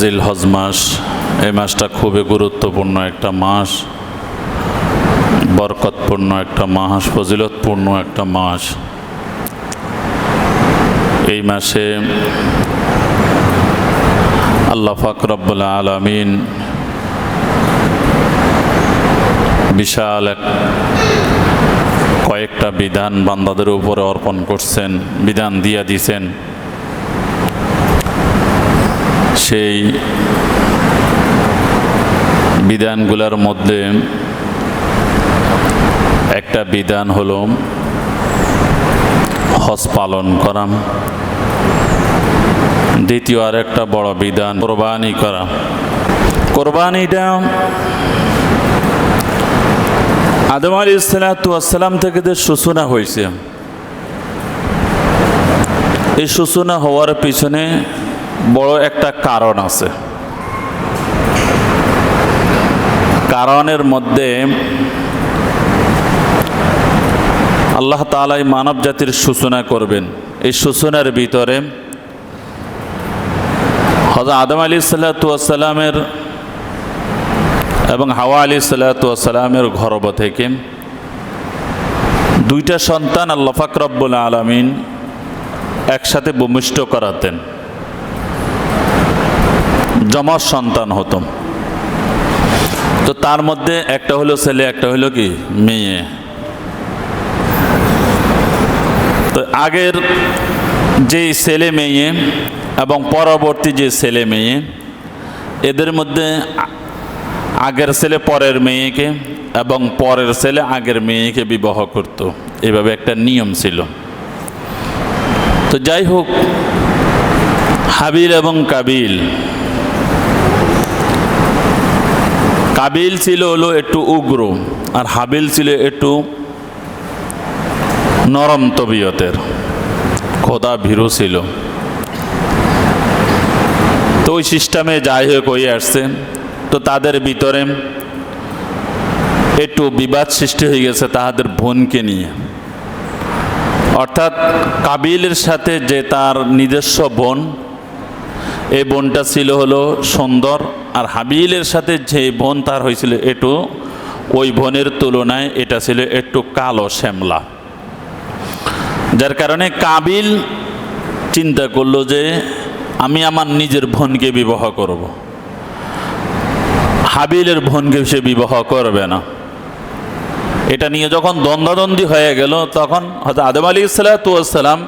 জিল হজ মাস, এই মাসটা খুবই গুরুত্বপূর্ণ একটা মাস, বরকতপূর্ণ একটা মাস, ফজিলতপূর্ণ একটা মাস। এই মাসে আল্লাহ ফাকরবুল আলমিন বিশাল এক কয়েকটা বিধান বান্দাদের উপরে অর্পণ করছেন, বিধান দিয়া দিছেন। সেই বিধানগুলোর মধ্যে একটা বিধান হলো হজ পালন করা। দ্বিতীয় আর একটা বড় বিধান, কোরবানি করা। কোরবানিটা আদম আলী ইসলাতাম থেকে যে সূচনা হয়েছে, এই সূচনা হওয়ার পিছনে বড় একটা কারণ আছে। কারণের মধ্যে আল্লাহ তালাই মানব জাতির সূচনা করবেন। এই সূচনার ভিতরে হজরত আদম আলী সাল্লাতামের এবং হাওয়া আলী সাল্লাতামের গর্ভ থেকে দুইটা সন্তান আল্লাহ ফাকরব্বুল আলমিন একসাথে ভূমিষ্ঠ করাতেন। জমজ সন্তান হতো। তো তার মধ্যে একটা হলো ছেলে, একটা হলো কি? মেয়ে। তো আগের যে ছেলে মেয়ে এবং পরবর্তী যে ছেলে মেয়ে, এদের মধ্যে আগের ছেলে পরের মেয়েকে এবং পরের ছেলে আগের মেয়েকে বিবাহ করত। এভাবে একটা নিয়ম ছিল। তো যাই হোক, হাবিল এবং কাবিল কাবিল ছিল হলো একটু উগ্র, আর হাবিল ছিল একটু নরম তবিয়তের। খোদা ভীরু ছিল। তো ওই সিস্টেমে যাই হোক হয়ে আসছে। তো তাদের ভিতরে একটু বিবাদ সৃষ্টি হয়ে গেছে তাহাদের বোনকে নিয়ে। অর্থাৎ কাবিলের সাথে যে তার নিজস্ব বোন, এই বোনটা ছিল হলো সুন্দর আর হাবিলের সাথে যে বোন তার হয়েছিল একটু ওই বোনের তুলনায় এটা ছিল একটু কালো শ্যামলা। যার কারণে কাবিল চিন্তা করল যে আমি আমার নিজের বোনকে বিবাহ করব। হাবিলের বোনকে সে বিবাহ করবে না। এটা নিয়ে যখন দ্বন্দ্বাদ্বন্দ্বী হয়ে গেল, তখন হয়তো আদম আলী সালাতাম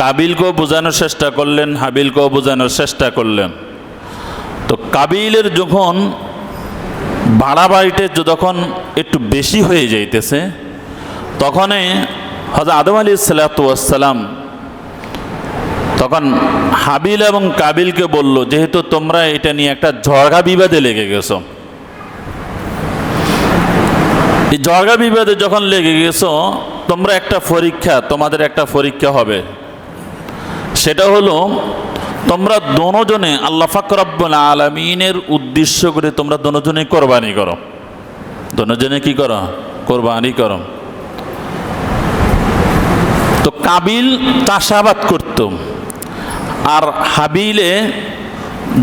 কাবিলকেও বোঝানোর চেষ্টা করলেন, হাবিলকেও বোঝানোর চেষ্টা করলেন। তো কাবিলের যখন বাড়াবাড়িতে যখন একটু বেশি হয়ে যাইতেছে তখনই হজরত আদম আলী সালাতাম তখন হাবিল এবং কাবিলকে বলল, যেহেতু তোমরা এটা নিয়ে একটা ঝড়গা বিবাদে লেগে গেছো। এই ঝড়গা বিবাদে যখন লেগে গেছো, তোমরা একটা পরীক্ষা, তোমাদের একটা পরীক্ষা হবে। সেটা হলো তোমরা দনোজনে আল্লাহ ফাকরাব্বুল আলমিনের উদ্দেশ্য করে তোমরা দনোজনে কোরবানি করো। দনোজনে কি করো? কোরবানি করো। তো কাবিল চাষাবাদ করত। আর হাবিলে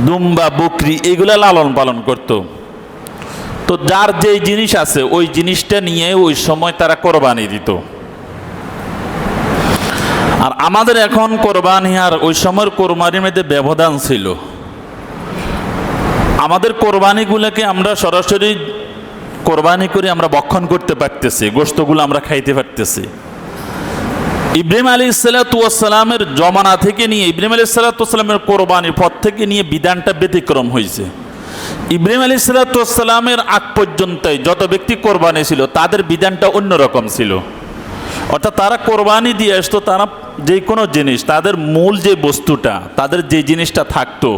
দুম্বা, বকরি এগুলো লালন পালন করত। তো যার যে জিনিস আছে, ওই জিনিসটা নিয়ে ওই সময় তারা কোরবানি দিত। আর আমাদের এখন কোরবানি আর ওই সময়ের কোরবানির মধ্যে ব্যবধান ছিল। আমাদের কোরবানিগুলোকে আমরা সরাসরি কোরবানি করে আমরা বক্ষণ করতে পারতেছি গোস্তগুলো আমরা খাইতে পারতেছি। ইব্রাহিম আলী সালাতামের জমানা থেকে নিয়ে, ইব্রাহিম আলী সালাতামের কোরবানির পর থেকে নিয়ে বিধানটা ব্যতিক্রম হয়েছে। ইব্রাহিম আলী সালাতামের আগ পর্যন্তই যত ব্যক্তি কোরবানি ছিল, তাদের বিধানটা অন্যরকম ছিল। অর্থাৎ তারা কোরবানি দিয়ে আসতো, তারা যে কোনো জিনিস, তাদের মূল যে বস্তুটা, তাদের যে জিনিসটা থাকতো,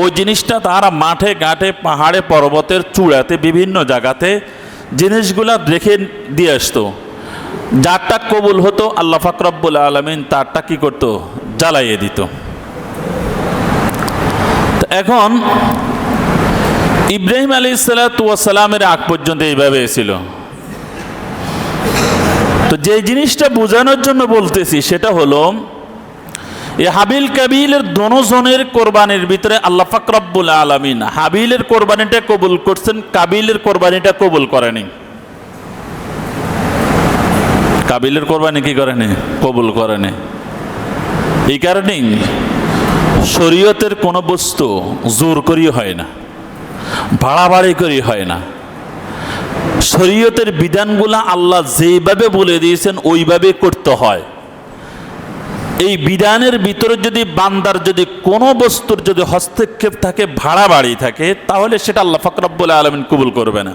ওই জিনিসটা তারা মাঠে, ঘাটে, পাহাড়ে, পর্বতের চূড়াতে, বিভিন্ন জায়গাতে জিনিসগুলা রেখে দিয়ে আসতো। যারটা কবুল হতো, আল্লাহ ফাকরাব্বুল আলমিন তারটা কি করতো? জ্বালাইয়ে দিত। এখন ইব্রাহিম আলী সালাতামের আগ পর্যন্ত এইভাবে ছিল। তো যে জিনিসটা বোঝানোর জন্য বলতেছি, সেটা হলো এই হাবিল কাবিলের দনোজনের কোরবানির ভিতরে আল্লাহ ফাকরাব্বুল আলমিন, হাবিলের কোরবানিটা কবুল করছেন, কাবিলের কোরবানিটা কবুল করেনি। কাবিলের কোরবানি কি করেনি? কবুল করেনি। এই কারণেই শরীয়তের কোনো বস্তু জোর করি হয় না, বাড়াবাড়ি করি হয় না। শরীয়তের বিধানগুলো আল্লাহ যেভাবে বলে দিয়েছেন, ওইভাবে করতে হয়। এই বিধানের ভিতরে যদি বান্দার যদি কোনো বস্তুর যদি হস্তক্ষেপ থাকে ভাড়া বাড়ি থাকে, তাহলে সেটা আল্লাহ ফকরাবুল আলমিন কবুল করবে না।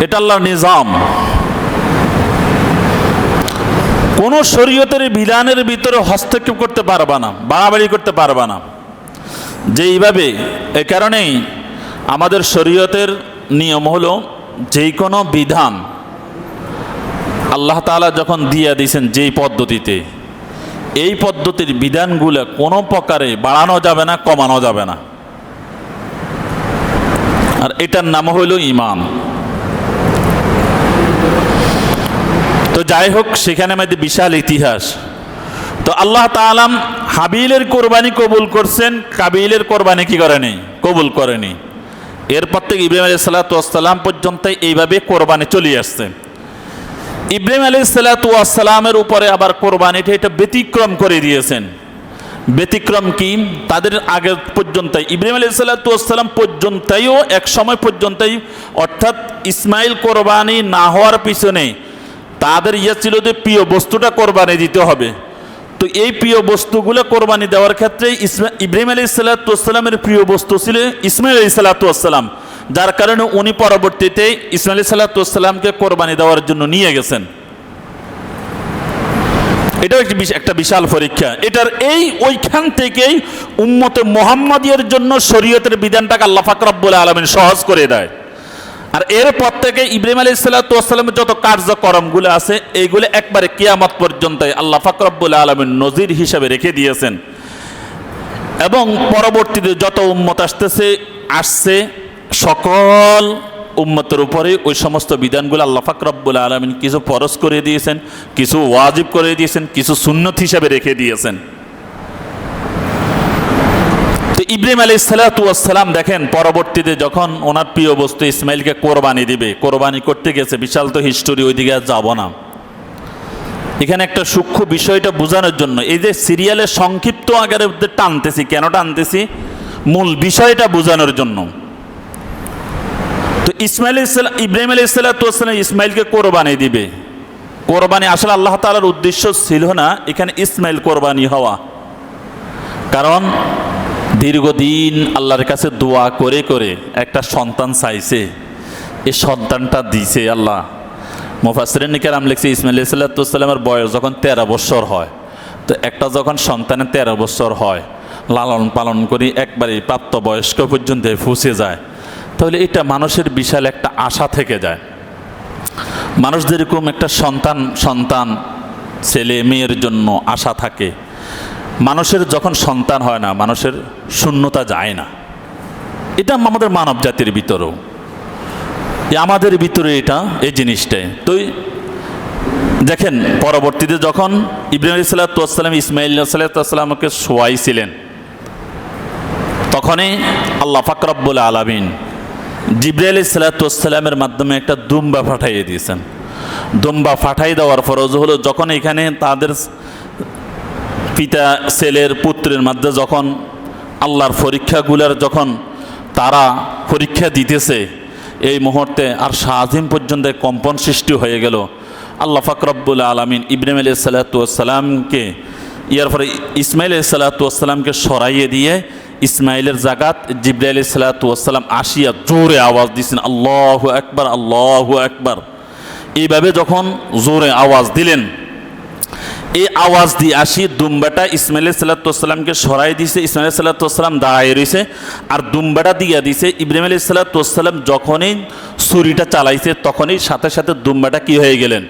এটা আল্লাহর নিজাম। কোন শরীয়তের বিধানের ভিতরে হস্তক্ষেপ করতে পারবা না বাড়াবাড়ি করতে পারবা না। যে এইভাবে এ কারণেই আমাদের শরীয়তের নিয়ম হলো যেই কোনো বিধান আল্লাহ তাআলা যখন দিয়া দিয়েছেন যেই পদ্ধতিতে, এই পদ্ধতির বিধানগুলো কোনো প্রকারে বাড়ানো যাবে না, কমানো যাবে না। আর এটার নাম হইল ইমান তো যাই হোক, সেখানে আমাদের বিশাল ইতিহাস। তো আল্লাহ তাআলা হাবিলের কোরবানি কবুল করছেন, কাবিলের কোরবানি কি করেনি? কবুল করেনি। এরপর থেকে ইব্রাহিম আলী সাল্লাতাম পর্যন্ত এইভাবে কোরবানি চলে আসছে। ইব্রাহিম আলী সাল্লাতামের উপরে আবার কোরবানিটা এটা ব্যতিক্রম করে দিয়েছেন। ব্যতিক্রম কি? তাদের আগে পর্যন্ত ইব্রাহিম আলী সাল্লাতাম পর্যন্তও এক সময় পর্যন্তই, অর্থাৎ ইসমাইল কোরবানি না হওয়ার পিছনে তাদের ইয়ে ছিল যে প্রিয় বস্তুটা কোরবানি দিতে হবে। তো এই প্রিয় বস্তুগুলো কোরবানি দেওয়ার ক্ষেত্রে ইসমা ইব্রাহিম আলী সাল্লাতামের প্রিয় বস্তু ছিল ইসমাইল আলী সাল্লাতাম যার কারণে উনি পরবর্তীতে ইসমাইল সাল্লাতামকে কোরবানি দেওয়ার জন্য নিয়ে গেছেন। এটাও একটি একটা বিশাল পরীক্ষা। এটার এই ওইখান থেকেই উম্মতে মোহাম্মদিয়ার জন্য শরীয়তের বিধানটাকে আল্লাহ ফাকরাব্বুল আলমিন সহজ করে দেয়। আর এরপর থেকে ইব্রাহিম আলী সাল্লাতামের যত কার্যক্রমগুলো আছে, এইগুলো একবারে কিয়ামত পর্যন্ত আল্লাহ ফাকরাব্বুল আলমিন নজির হিসাবে রেখে দিয়েছেন। এবং পরবর্তীতে যত উম্মত আসতেছে, আসছে, সকল উম্মতের উপরে ওই সমস্ত বিধানগুলো আল্লাহ ফাকরাব্বুল আলমিন কিছু ফরজ করে দিয়েছেন, কিছু ওয়াজিব করে দিয়েছেন, কিছু সুন্নত হিসাবে রেখে দিয়েছেন। ইব্রাহিম আলী সালাতাম দেখেন, পরবর্তীতে যখন ওনার প্রিয় বস্তু ইসমাইলকে কোরবানি দিবে, কোরবানি করতে গেছে, বিশাল তো হিস্টোরি ওইদিকে আর যাব না। এখানে একটা সূক্ষ্ম বিষয়টা বোঝানোর জন্য, এই যে সিরিয়ালের সংক্ষিপ্ত আকারে টানতেছি, কেন টানতেছি? মূল বিষয়টা বোঝানোর জন্য। তো ইসমাইল ইসলাম ইব্রাহিম আলী সাল্লাতাম ইসমাইলকে কোরবানি দিবে। কোরবানি আসলে আল্লাহ তালার উদ্দেশ্য ছিল না, এখানে ইসমাইল কোরবানি হওয়া। কারণ দীর্ঘদিন আল্লাহর কাছে দোয়া করে করে একটা সন্তান চাইছে। এ সন্তানটা দিছে আল্লাহ। মুফাসরিন কেরাম লিখছে, ইসমাইল সাল্লাতামের বয়স যখন তেরো বছর হয়, তো একটা যখন সন্তানের তেরো বছর হয়, লালন পালন করি একবারে প্রাপ্তবয়স্ক পর্যন্ত ফুসে যায়। তাহলে এটা মানুষের বিশাল একটা আশা থেকে যায়। মানুষ যেরকম একটা সন্তান সন্তান, ছেলে, মেয়ের জন্য আশা থাকে। মানুষের যখন সন্তান হয় না, মানুষের শূন্যতা যায় না। এটা আমাদের মানব জাতির ভিতরেও আমাদের ভিতরে এটা, এই জিনিসটাই। তো দেখেন, পরবর্তীতে যখন ইব্রাহিম সাল্লাতাম ইসমাইল সাল্লাতামকে শোয়াইছিলেন, তখনই আল্লাহ ফাকরাব্বুল আলমিন জিব্রাহ আলী সাল্লাতামের মাধ্যমে একটা দুম্বা ফাটাইয়ে দিয়েছেন। দুম্বা ফাটাই দেওয়ার ফরজ হলো যখন এখানে তাদের পিতা ছেলের পুত্রের মধ্যে যখন আল্লাহর পরীক্ষাগুলার যখন তারা পরীক্ষা দিতেছে, এই মুহূর্তে আর শাহিম পর্যন্ত কম্পন সৃষ্টি হয়ে গেল। আল্লাহ ফাকরব্বুল আলমিন ইব্রাহিম আলি সাল্লাতামকে ইয়ার পরে ইসমাইল সাল্লাতামকে সরাইয়ে দিয়ে ইসমাইলের জাগাত জিব্রাহ আলি সাল্লাতাম আসিয়া জোরে আওয়াজ দিয়েছেন আল্লাহ একবার আল্লাহ একবার এইভাবে যখন জোরে আওয়াজ দিলেন এই আওয়াজ দিয়ে আসি, দুম্বাটা ইসমাইল সাল্লাতামকে সরাই দিছে, ইসমাইল সাল্লাতাম দাঁড়ায় রয়েছে আর দুম্বাটা দিয়া দিছে, ইব্রাহিম আলী সাল্লাতাম যখনই ছুরিটা চালাইছে তখনই সাথে সাথে দুম্বাটা কি হয়ে গেলেন?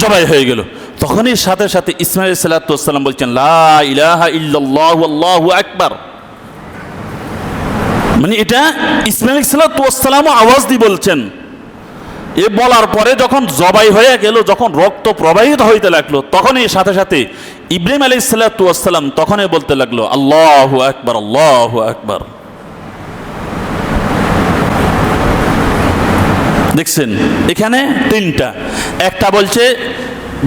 জবাই হয়ে গেল। তখনই সাথে সাথে ইসমাইল সাল্লাতাম বলছেন, লা ইলাহা ইল্লাল্লাহু আল্লাহু আকবার। মানে এটা ইসমাইল সাল্লাতামও আওয়াজ দিয়ে বলছেন। এ বলার পরে যখন জবাই হয়ে গেল, যখন রক্ত প্রবাহিত হইতে লাগল, তখনই সাথে সাথে ইব্রাহিম আলী সাল্লাম তখনই বলতে লাগল, আল্লাহ আকবার আল্লাহ আকবার। দেখছেন, এখানে তিনটা। একটা বলছে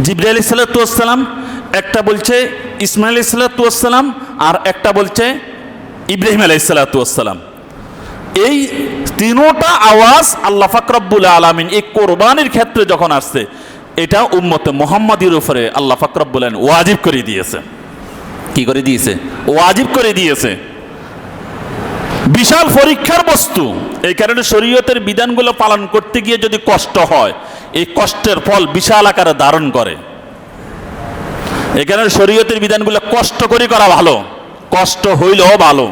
জিব্রাইল আলী সাল্লাম একটা বলছে ইসমাইল আলী সাল্লাম আর একটা বলছে ইব্রাহিম আলাই সাল্লাম এই তিনোটা আওয়াজ আল্লাহ ফাকরাবুল আলমিন এই কোরবানির ক্ষেত্রে যখন আসছে, এটা উম্মতে মোহাম্মদের উপরে আল্লাহ ফাকরাবুল আলমিন ওয়াজিব করে দিয়েছে। কি করে দিয়েছে? ওয়াজিব করে দিয়েছে। বিশাল পরীক্ষার বস্তু। এই কারণে শরীয়তের বিধানগুলো পালন করতে গিয়ে যদি কষ্ট হয়, এই কষ্টের ফল বিশাল আকারে ধারণ করে। এই কারণে শরীয়তের বিধানগুলো কষ্ট করে করা ভালো। কষ্ট হইলেও ভালো।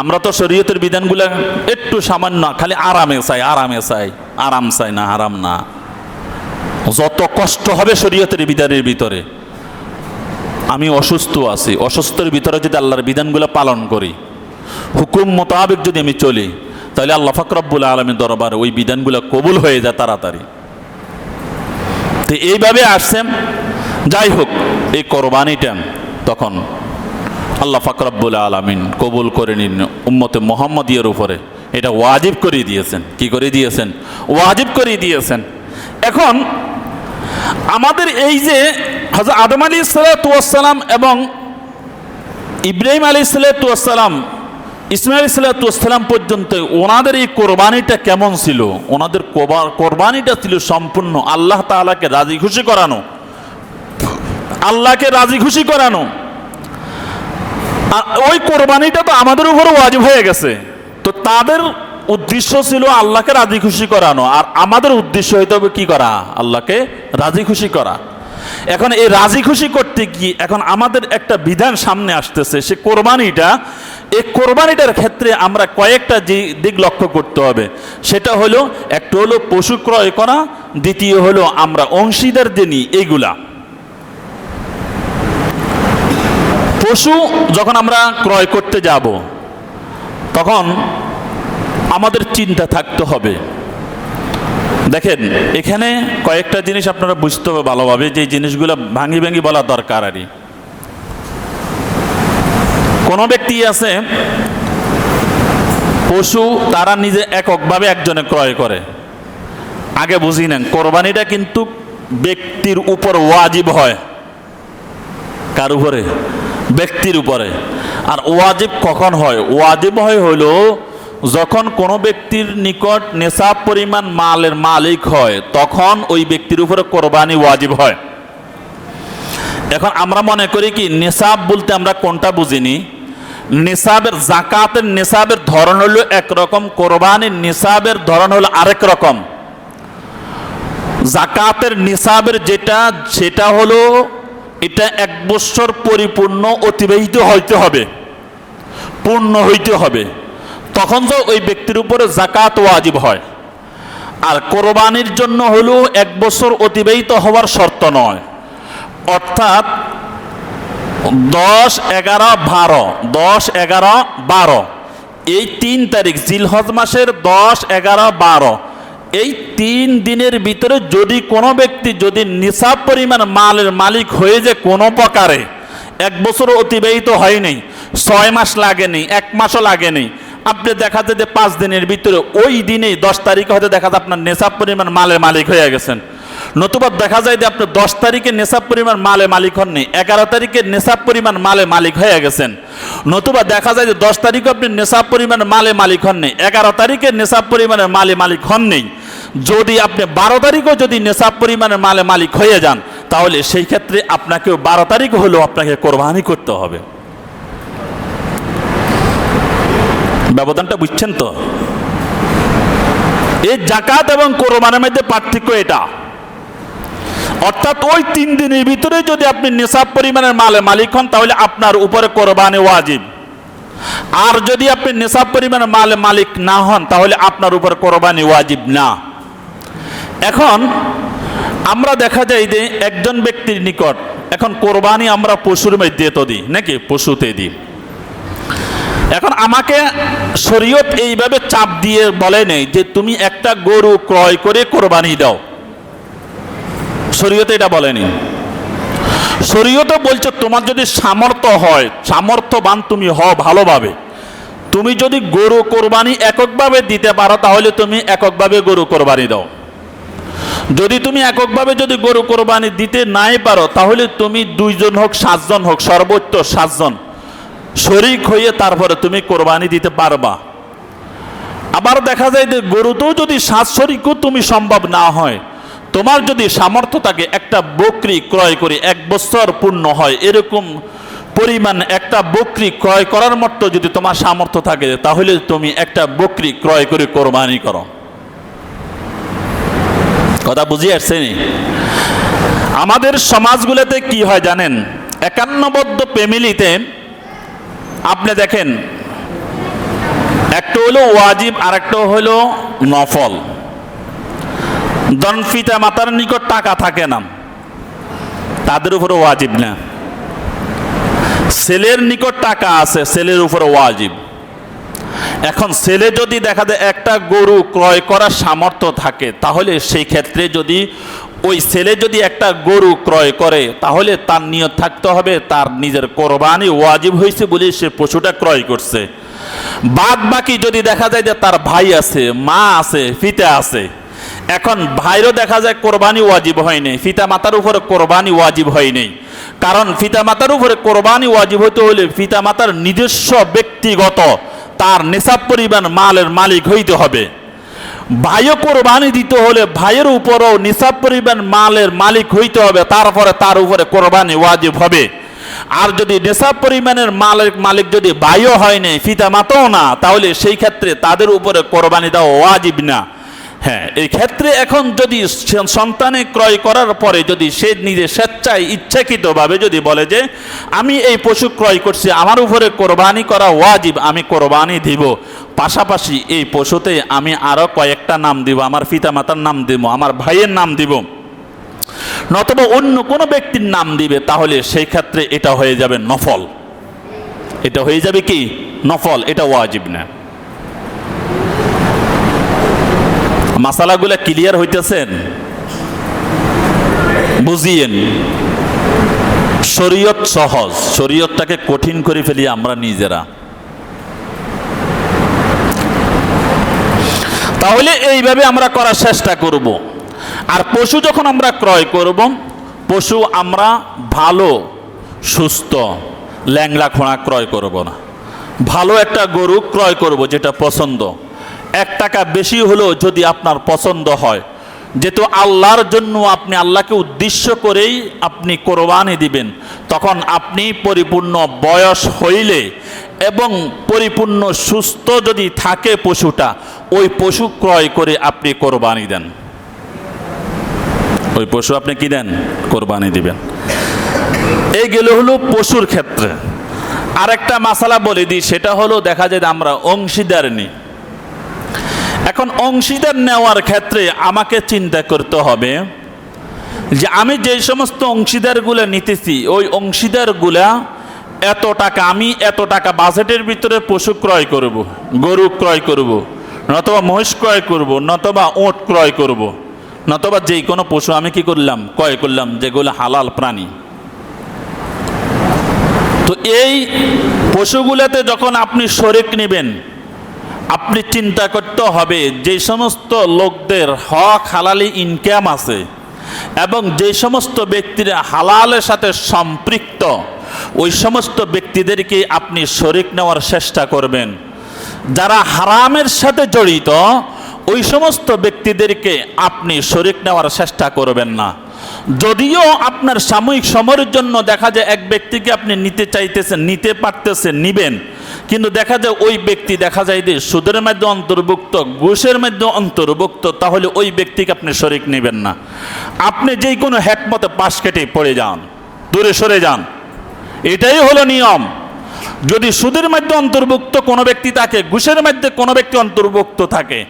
আমরা তো শরীয়তের বিধানগুলো একটু সামান্য, খালি আরামে চাই আরামে চাই। আরাম চাই না, আরাম না। যত কষ্ট হবে শরীয়তের বিধানের ভিতরে। আমি অসুস্থ আছি। অসুস্থের ভিতরে যদি আল্লাহর বিধানগুলো পালন করি, হুকুম মোতাবেক যদি আমি চলি, তাহলে আল্লাহ ফাকরাবুল আলমীর দরবারে ওই বিধানগুলো কবুল হয়ে যায় তাড়াতাড়ি। তো এইভাবে আসছেন, যাই হোক, এই কোরবানিটা তখন আল্লাহ ফাকরাবুল আলমিন কবুল করে নিন উম্মতে মোহাম্মদিয়ার উপরে। এটা ওয়াজিব করে দিয়েছেন। কি করে দিয়েছেন? ওয়াজিব করে দিয়েছেন। এখন আমাদের এই যে হজরত আদম আলী সালাতাম এবং ইব্রাহিম আলী সালাতাম ইসমাইল সালাতাম পর্যন্ত ওনাদের এই কোরবানিটা কেমন ছিল? ওনাদের কোরবানিটা ছিল সম্পূর্ণ আল্লাহ তাআলাকে রাজি খুশি করানো। আল্লাহকে রাজি খুশি করানো। আর ওই কোরবানিটা তো আমাদের উপরে ওয়াজিব হয়ে গেছে। তো তাদের উদ্দেশ্য ছিল আল্লাহকে রাজি খুশি করানো। আর আমাদের উদ্দেশ্য হইতে হবে কি করা? আল্লাহকে রাজি খুশি করা। এখন এই রাজি খুশি করতে গিয়ে এখন আমাদের একটা বিধান সামনে আসতেছে, সে কোরবানিটা। এই কোরবানিটার ক্ষেত্রে আমরা কয়েকটা যে দিক লক্ষ্য করতে হবে। সেটা হলো, একটা হলো পশু ক্রয় করা, দ্বিতীয় হলো আমরা অংশীদার দিনই এইগুলা পশু যখন আমরা ক্রয় করতে যাব, তখন আমাদের চিন্তা থাকতে হবে। দেখেন, এখানে কয়েকটা জিনিস আপনারা বুঝতে হবে ভালোভাবে, যে জিনিসগুলো ভাঙি ভাঙি বলা দরকার আরই কোনো ব্যক্তি আছে, পশু তারা নিজে এককভাবে একজনে ক্রয় করে। আগে বুঝি নেন, কোরবানিটা কিন্তু ব্যক্তির উপর ওয়াজিব হয়। কার উপরে? ব্যক্তির উপরে। আর ওয়াজিব কখন হয়? ওয়াজিব হয় হলো যখন কোনো ব্যক্তির নিকট নেশাব পরিমাণ মালের মালিক হয়, তখন ওই ব্যক্তির উপরে কোরবানি ওয়াজিব হয়। এখন আমরা মনে করি কি, নেশাব বলতে আমরা কোনটা বুঝিনি? নেশাবের জাকাতের নেশাবের ধরন হলো একরকম, কোরবানির নেশাবের ধরন হলো আরেক রকম। জাকাতের নিসাবের যেটা, সেটা হলো এটা এক বছর পরিপূর্ণ অতিবাহিত হইতে হবে, পূর্ণ হইতে হবে। তখন তো ওই ব্যক্তির উপরে জাকাত ওয়াজিব হয়। আর কোরবানির জন্য হলেও এক বছর অতিবাহিত হওয়ার শর্ত নয়। অর্থাৎ দশ, এগারো, বারো, দশ, এগারো, বারো। এই তিন তারিখ জিলহজ মাসের দশ, এগারো, বারো এই তিন দিনের ভিতরে যদি কোনো ব্যক্তি যদি নিসাব পরিমাণ মালের মালিক হয়ে যে কোনো প্রকারে, এক বছর অতিবাহিত হয়নি, ছয় মাস লাগেনি, এক মাসও লাগেনি, আপনি দেখা যায় যে পাঁচ দিনের ভিতরে ওই দিনেই দশ তারিখে হয়তো দেখা যায় আপনার নেশাব পরিমাণ মালের মালিক হয়ে গেছেন। নতুবা দেখা যায় যে আপনি দশ তারিখে নেশাব পরিমাণ মালে মালিক হননি, এগারো তারিখে নেশাব পরিমাণ মালে মালিক হয়ে গেছেন। নতুবা দেখা যায় যে দশ তারিখে আপনি নেশাব পরিমাণ মালে মালিক হননি, এগারো তারিখে নেশাব পরিমাণের মালে মালিক হননি। যদি আপনি বারো তারিখও যদি নেশাব পরিমাণের মালে মালিক হয়ে যান, তাহলে সেই ক্ষেত্রে আপনাকেও বারো তারিখ হলেও আপনাকে কোরবানি করতে হবে। ব্যবধানটা বুঝছেন তো? এই জাকাত এবং কোরবানের মধ্যে পার্থক্য এটা। অর্থাৎ ওই তিন দিনের ভিতরে যদি আপনি নেশাব পরিমাণের মালে মালিক হন, তাহলে আপনার উপরে কোরবানি ওয়াজিব। আর যদি আপনি নেশাব পরিমাণের মালে মালিক না হন, তাহলে আপনার উপর কোরবানি ওয়াজিব না। এখন আমরা দেখা যায় যে একজন ব্যক্তির নিকট এখন কোরবানি আমরা পশুর মধ্যে তো দিই, নাকি? পশুতে দিই। এখন আমাকে শরীয়ত এইভাবে চাপ দিয়ে বলে নেই যে তুমি একটা গরু ক্রয় করে কোরবানি দাও। শরীয়তে এটা বলেনি। শরীয়তে বলছে, তোমার যদি সামর্থ্য হয়, সামর্থ্যবান তুমি হও ভালোভাবে। তুমি যদি গরু কোরবানি এককভাবে দিতে পারো, তাহলে তুমি এককভাবে গরু কোরবানি দাও। যদি তুমি এককভাবে যদি গরু কোরবানি দিতে নাই পারো, তাহলে তুমি দুইজন হোক, সাতজন হোক, সর্বোচ্চ সাতজন শরিক হয়ে তারপরে তুমি কোরবানি দিতে পারবা। আবার দেখা যায় যে গরুতেও যদি সাত শরিকও তুমি সম্ভব না হয়, তোমার যদি সামর্থ্য থাকে একটা বকরি ক্রয় করে এক বছর পূর্ণ হয়, এরকম পরিমাণ একটা বকরি ক্রয় করার মতো যদি তোমার সামর্থ্য থাকে, তাহলে তুমি একটা বকরি ক্রয় করে কোরবানি করো। কথা বুঝিয়ে আসছেনি আমাদের সমাজগুলোতে কি হয় জানেন? একান্নবদ্ধ ফ্যামিলিতে, আপনি দেখেন, একটা হলো ওয়াজিব আর একটা হলো নফল। জন পিতা মাতার নিকট টাকা থাকে না। তাদের উপরে ওয়াজিব না। ছেলের নিকট টাকা আছে, ছেলের উপরে ওয়াজিব। এখন ছেলে যদি দেখা যায় একটা গরু ক্রয় করার সামর্থ্য থাকে, তাহলে সেই ক্ষেত্রে যদি ওই ছেলে যদি একটা গরু ক্রয় করে, তাহলে তার নিয়ত থাকতে হবে, তার নিজের কোরবানি ওয়াজিব হয়েছে বলে সে পশুটা ক্রয় করছে। বাদ বাকি যদি দেখা যায় যে তার ভাই আছে, মা আছে, পিতা আছে, এখন ভাইরও দেখা যায় কোরবানি ওয়াজিব হয়নি পিতা মাতার উপরে কোরবানি ওয়াজিব হয়নি কারণ পিতা মাতার উপরে কোরবানি ওয়াজিব হতে হলে পিতা মাতার নিজস্ব ব্যক্তিগত তার নেশাব পরিমাণ মালের মালিক হইতে হবে। ভাইও কোরবানি দিতে হলে ভাইয়ের উপরও নিসাব পরিমাণ মালের মালিক হইতে হবে, তারপরে তার উপরে কোরবানি ওয়াজিব হবে। আর যদি নেশাব পরিমাণের মালের মালিক যদি ভাইও হয়নি নাই পিতা মাতাও না, তাহলে সেই ক্ষেত্রে তাদের উপরে কোরবানি দেওয়া ওয়াজিব না। হ্যাঁ এই ক্ষেত্রে এখন যদি সন্তানে ক্রয় করার পরে যদি সে নিজে স্বেচ্ছায় ইচ্ছাকৃতভাবে যদি বলে যে, আমি এই পশু ক্রয় করছি, আমার উপরে কোরবানি করা ওয়াজিব, আমি কোরবানি দিব। পাশাপাশি এই পশুতে আমি আরও কয়েকটা নাম দিব, আমার পিতামাতার নাম দিব, আমার ভাইয়ের নাম দিব। নতবা অন্য কোনো ব্যক্তির নাম দিবে, তাহলে সেই ক্ষেত্রে এটা হয়ে যাবে নফল। এটা হয়ে যাবে কি? নফল, এটা ওয়াজিব না। মাসালাগুলা ক্লিয়ার হইতেছেন? বুঝিয়েন। শরীয়ত সহজ, শরীয়তটাকে কঠিন করে ফেলি আমরা নিজেরা। তাহলে এইভাবে আমরা করার চেষ্টা করব। আর পশু যখন আমরা ক্রয় করব, পশু আমরা ভালো, সুস্থ ল্যাংড়া খোঁড়া ক্রয় করব না। ভালো একটা গরু ক্রয় করব যেটা পছন্দ। এক টাকা বেশি হলেও যদি আপনার পছন্দ হয়, যেহেতু আল্লাহর জন্য আপনি আল্লাহকে উদ্দেশ্য করেই আপনি কোরবানি দিবেন, তখন আপনি পরিপূর্ণ বয়স হইলে এবং পরিপূর্ণ সুস্থ যদি থাকে পশুটা, ওই পশু ক্রয় করে আপনি কোরবানি দেন। ওই পশু আপনি কি দেন? কোরবানি দিবেন। এই গেল হলো পশুর ক্ষেত্রে। আরেকটা মাসালা বলে দিই, সেটা হলো দেখা যায় আমরা অংশীদার নিই। এখন অংশীদার নেওয়ার ক্ষেত্রে আমাকে চিন্তা করতে হবে যে আমি যে সমস্ত অংশীদারগুলো নিতেছি, ওই অংশীদারগুলা এত টাকা, আমি এত টাকা বাজেটের ভিতরে পশু ক্রয় করব, গরু ক্রয় করব, নতবা মহিষ ক্রয় করব, নতবা ওট ক্রয় করব, নতবা যেই কোনো পশু আমি কি করলাম, ক্রয় করলাম, যেগুলো হালাল প্রাণী। তো এই পশুগুলোতে যখন আপনি শরিক নেবেন আপনি চিন্তা করতে হবে, যে সমস্ত লোকদের হক হালালি ইনকাম আছে এবং যে সমস্ত ব্যক্তিরা হালালের সাথে সম্পৃক্ত, ওই সমস্ত ব্যক্তিদেরকে আপনি শরিক নেওয়ার চেষ্টা করবেন। যারা হারামের সাথে জড়িত, ওই সমস্ত ব্যক্তিদেরকে আপনি শরিক নেওয়ার চেষ্টা করবেন না। যদিও আপনার সাময়িক সময়ের জন্য দেখা যায় এক ব্যক্তিকে আপনি নিতে চাইতেছেন, নিতে পারতেছেন, নিবেন কিন্তু দেখা যায় ওই ব্যক্তি, দেখা যায় যে সুদের মধ্যে অন্তর্ভুক্ত, ঘুষের মধ্যে অন্তর্ভুক্ত, তাহলে ওই ব্যক্তিকে আপনি শরিক নেবেন না। আপনি যেই কোনো হ্যাকমতে পাশ কেটে পড়ে যান, দূরে সরে যান। এটাই হলো নিয়ম। যদি সুদের মধ্যে অন্তর্ভুক্ত কোনো ব্যক্তি থাকে, ঘুষের মধ্যে কোনো ব্যক্তি অন্তর্ভুক্ত থাকে,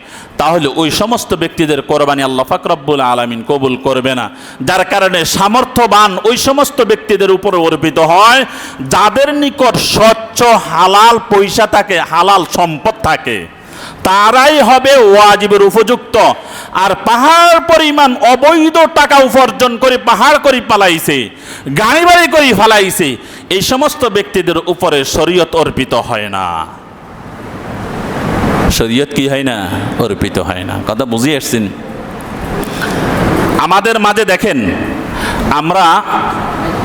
তাহলে ওই সমস্ত ব্যক্তিদের কোরবানি আল্লাহ ফাকরাব্বুল আলমিন কবুল করবে না। যার কারণে সামর্থ্যবান ওই সমস্ত ব্যক্তিদের উপর অর্পিত হয়, যাদের নিকট স্বচ্ছ হালাল পয়সা থাকে, হালাল সম্পদ থাকে, তারাই হবে ওয়াজিবের উপযুক্ত। আর পাহাড় পরিমাণ অবৈধ টাকা উপার্জন করে পাহাড় করে পালাইছে গাড়ি বাড়ি করে ফালাইছে এই সমস্ত ব্যক্তিদের উপরে শরীয়ত অর্পিত হয় না। শরীয়ত কি হয় না? অর্পিত হয় না। কথা বুঝিয়ে এসছেন আমাদের মাঝে দেখেন আমরা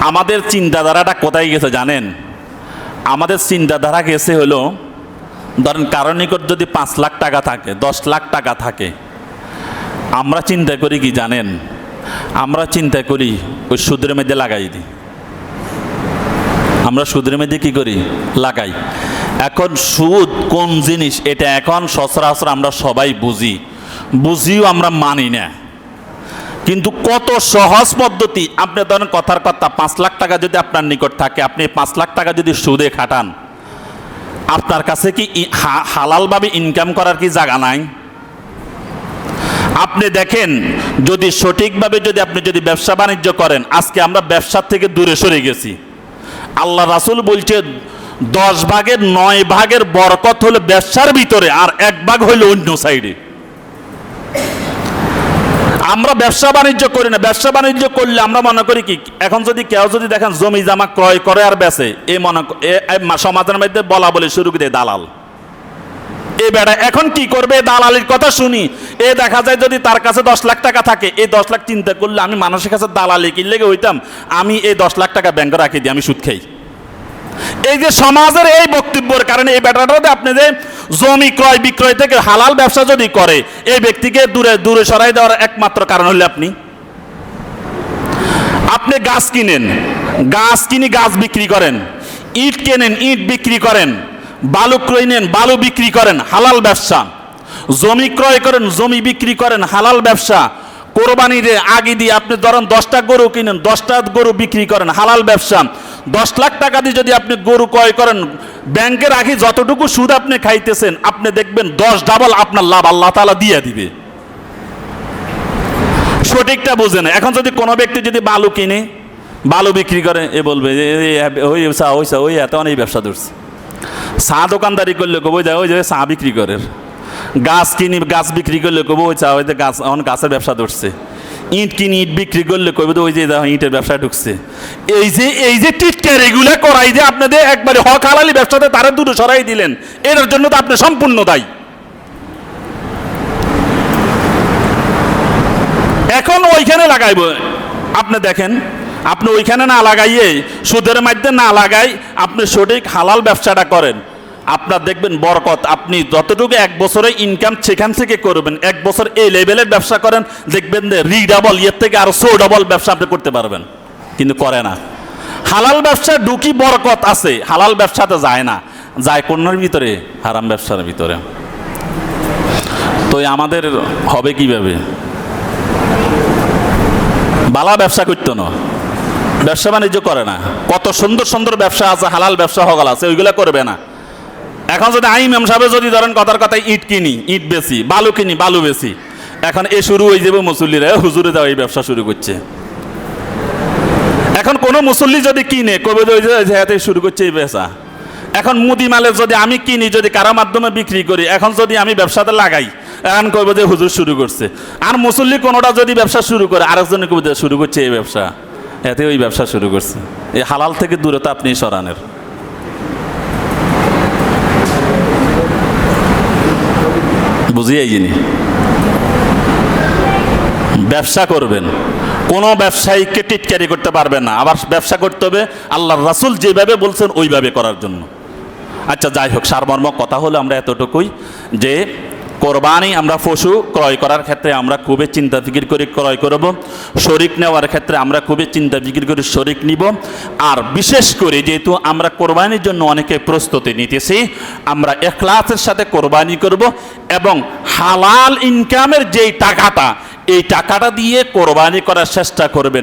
আমাদের চিন্তাধারাটা কোথায় গেছে জানেন? আমাদের চিন্তাধারা গেছে হলো ধরেন কারও নিকট যদি পাঁচ লাখ টাকা থাকে দশ লাখ টাকা থাকে আমরা চিন্তা করি কি জানেন? আমরা চিন্তা করি ওই সুদের মধ্যে লাগাই দিই। আমরা সুদের মধ্যে কি করি? লাগাই। এখন সুদ কোন জিনিস? এটা এখন সচরাচর আমরা সবাই বুঝি। বুঝিও আমরা মানি না। কিন্তু কত সহজ পদ্ধতি। আপনি ধরেন কথার কথা, পাঁচ লাখ টাকা যদি আপনার নিকট থাকে, আপনি পাঁচ লাখ টাকা যদি সুদে খাটান, আপনার কাছে কি হালালভাবে ইনকাম করার কি জায়গা নাই? আপনি দেখেন, যদি সঠিকভাবে যদি আপনি যদি ব্যবসা বাণিজ্য করেন, আজকে আমরা ব্যবসার থেকে দূরে সরে গেছি। আল্লাহ রাসুল বলছে, দশ ভাগের নয় ভাগের বরকত হলো ব্যবসার ভিতরে আর এক ভাগ হইল অন্য সাইডে। আমরা ব্যবসা বাণিজ্য করি না। ব্যবসা বাণিজ্য করলে আমরা মনে করি কি, এখন যদি কেউ যদি দেখেন জমি জামা ক্রয় করে আর বেচে এই মনে সমাজের মধ্যে বলা বলে শুরু করে দালাল। এই বেটা, এখন কি করবে? দালালির কথা শুনি। এ দেখা যায় যদি তার কাছে দশ লাখ টাকা থাকে এই দশ লাখ চিন্তা করলে আমি মানুষের কাছে দালালি কিনলে হইতাম? আমি এই দশ লাখ টাকা ব্যাংকে রাখি দিই আমি সুদ খাই। এই যে সমাজের এই বক্তব্যের কারণে এই ব্যাটারটাতে আপনি যে জমি ক্রয় বিক্রয় থেকে হালাল ব্যবসা যদি করে, এই ব্যক্তিকে দূরে দূরে সরাই দেওয়ার একমাত্র কারণ হলে আপনি। আপনি গাছ কিনেন, গাছ কিনে গাছ বিক্রি করেন, ইট কেনেন, ইট বিক্রি করেন বালু ক্রয় নেন, বালু বিক্রি করেন, হালাল ব্যবসা। জমি ক্রয় করেন, জমি বিক্রি করেন, হালাল ব্যবসা। কোরবানির আগে দিয়ে আপনি ধরেন দশটা গরু কিনেন, দশটা গরু বিক্রি করেন, হালাল ব্যবসা। দশ লাখ টাকা দিয়ে যদি আপনি গরু ক্রয় করেন, ব্যাংকের আগে যতটুকু সুদ আপনি খাইতেছেন, আপনি দেখবেন দশ ডাবল আপনার লাভ আল্লাহ তালা দিয়ে দিবে। সঠিকটা বুঝে না এখন যদি কোনো ব্যক্তি যদি বালু কিনে, বালু বিক্রি করে, এ বলবে ওই চা ওই ওই এত অনেক ব্যবসা ধরছে। চা দোকানদারি করলে কবো যায়, ওই যে চা বিক্রি করে। গাছ কিনি, গাছ বিক্রি করলে কবো ওই চা ওই যে গাছ, অন গাছের ব্যবসা ধরছে। ইট কিনি, ইট বিক্রি করলে কবে ওই যে ইটের ব্যবসা ঢুকছে। এই যে এই যে টিটকার এগুলো করাই যে আপনাদের একবারে হক হালালি ব্যবসাতে তারা দূরে সরাই দিলেন, এটার জন্য তো আপনি সম্পূর্ণ দায়ী। এখন ওইখানে লাগাইব। আপনি দেখেন আপনি ওইখানে না লাগাইয়ে সুদের মধ্যে না লাগাই আপনি সঠিক হালাল ব্যবসাটা করেন। আপনার দেখবেন বরকত। আপনি যতটুকু এক বছরে ইনকাম সেখান থেকে করবেন, এক বছর এই লেভেলের ব্যবসা করেন, দেখবেন যে রি ডাবল ইয়ের থেকে আরও সো ডাবল ব্যবসা আপনি করতে পারবেন। কিন্তু করে না। হালাল ব্যবসা ঢুকি বরকত আছে, হালাল ব্যবসাতে যায় না। যায় কোনার ভিতরে, হারাম ব্যবসার ভিতরে। তো আমাদের হবে কীভাবে? বালা ব্যবসা করতো না। ব্যবসা বাণিজ্য করে না। কত সুন্দর সুন্দর ব্যবসা আছে, হালাল ব্যবসা হগল আছে, ওইগুলো করবে না। এখন যদি আই মেম সাহেব যদি ধরেন কথার কথায় ইট কিনি, ইট বেশি বালু কিনি, বালু বেশি এখন এ শুরু হয়ে যাবে মুসল্লিরা, হুজুরে দেওয়া এই ব্যবসা শুরু করছে। এখন কোনো মুসল্লি যদি কিনে, কবে জায়গাতে শুরু করছে এই ব্যবসা। এখন মুদি মালে যদি আমি কিনি, যদি কারও মাধ্যমে বিক্রি করি, এখন যদি আমি ব্যবসাতে লাগাই, এখন কইব যে হুজুর শুরু করছে। আর মুসল্লি কোনোটা যদি ব্যবসা শুরু করে, আরেকজনে কবে শুরু করছে এই ব্যবসা। এতে ওই ব্যবসা শুরু করছে। এই হালাল থেকে দূরতা আপনি সরানের। বুঝিয়ে জিনি ব্যবসা করবেন। কোনো ব্যবসায়ীকে টিটকারি করতে পারবেন না। আবার ব্যবসা করতে হবে আল্লাহর রাসুল যেভাবে বলছেন ওইভাবে করার জন্য। আচ্ছা যাই হোক সারমর্ম কথা হলো আমরা এতটুকুই যে কোরবানি আমরা পশু ক্রয় করার ক্ষেত্রে আমরা খুবই চিন্তা ফিকির করে ক্রয় করব। শরিক নেওয়ার ক্ষেত্রে আমরা খুবই চিন্তা ফিকির করে শরিক নিব। আর বিশেষ করে যেহেতু আমরা কোরবানির জন্য অনেকে প্রস্তুতি নিতেছি, আমরা এখলাসের সাথে কোরবানি করব এবং হালাল ইনকামের যেই টাকাটা, এই টাকাটা দিয়ে কোরবানি করার চেষ্টা করবেন।